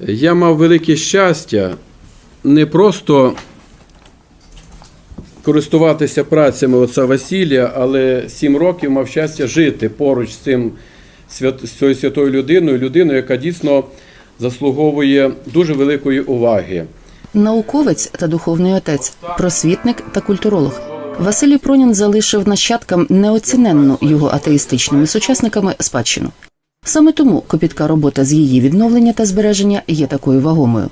Я мав велике щастя не просто користуватися працями отця Василія, але сім років мав щастя жити поруч з цим з цією святою людиною, людиною, яка дійсно заслуговує дуже великої уваги. Науковець та духовний отець, просвітник та культуролог. Василій Пронін залишив нащадкам неоціненну його атеїстичними сучасниками спадщину. Саме тому копітка робота з її відновлення та збереження є такою вагомою.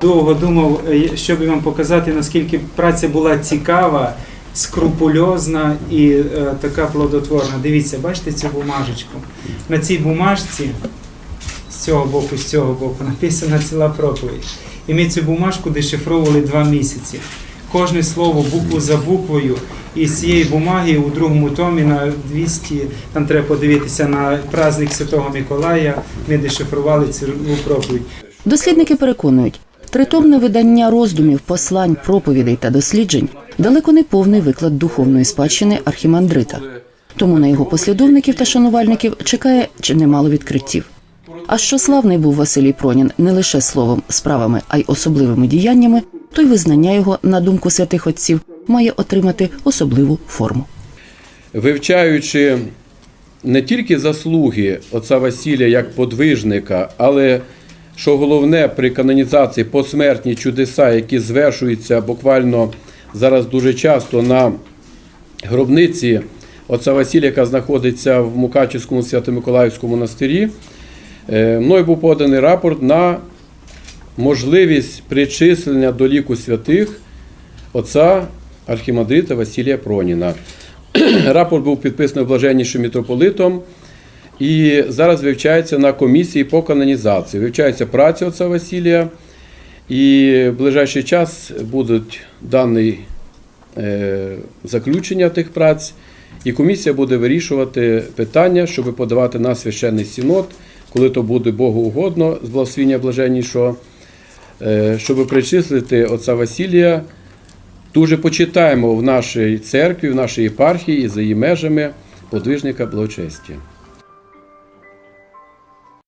Довго думав, е, щоб вам показати, наскільки праця була цікава, скрупульозна і е, така плодотворна. Дивіться, бачите цю бумажечку? На цій бумажці з цього боку, з цього боку написана ціла проповідь. І ми цю бумажку дешифровували два місяці. Кожне слово букву за буквою. І з цієї бумаги у другому томі на 200, там треба подивитися на праздник Святого Миколая, ми дешифрували цю проповідь. Дослідники переконують, тритомне видання роздумів, послань, проповідей та досліджень далеко не повний виклад духовної спадщини архімандрита. Тому на його послідовників та шанувальників чекає чи немало відкриттів. А що славний був Василій Пронін не лише словом, справами, а й особливими діяннями, то й визнання його, на думку святих отців, має отримати особливу форму. вивчаючи не тільки заслуги отця Василія як подвижника, але що головне при канонізації посмертні чудеса, які звершуються буквально зараз дуже часто на гробниці отця Василія, яка знаходиться в Мукачівському Свято-Миколаївському монастирі, е, мною був поданий рапорт на можливість причислення до ліку святих отця архімандрита Василія Проніна. Рапорт був підписаний блаженнішим митрополитом і зараз вивчається на комісії по канонізації. Вивчається праця отця Василія, і в ближайший час будуть дані е, заключення тих праць, і комісія буде вирішувати питання, щоб подавати на священний синод, коли то буде Богу угодно, з благословіння блаженнішого, е, щоб причислити отця Василія дуже почитаємо в нашій церкві, в нашій єпархії за її межами подвижника благочестя.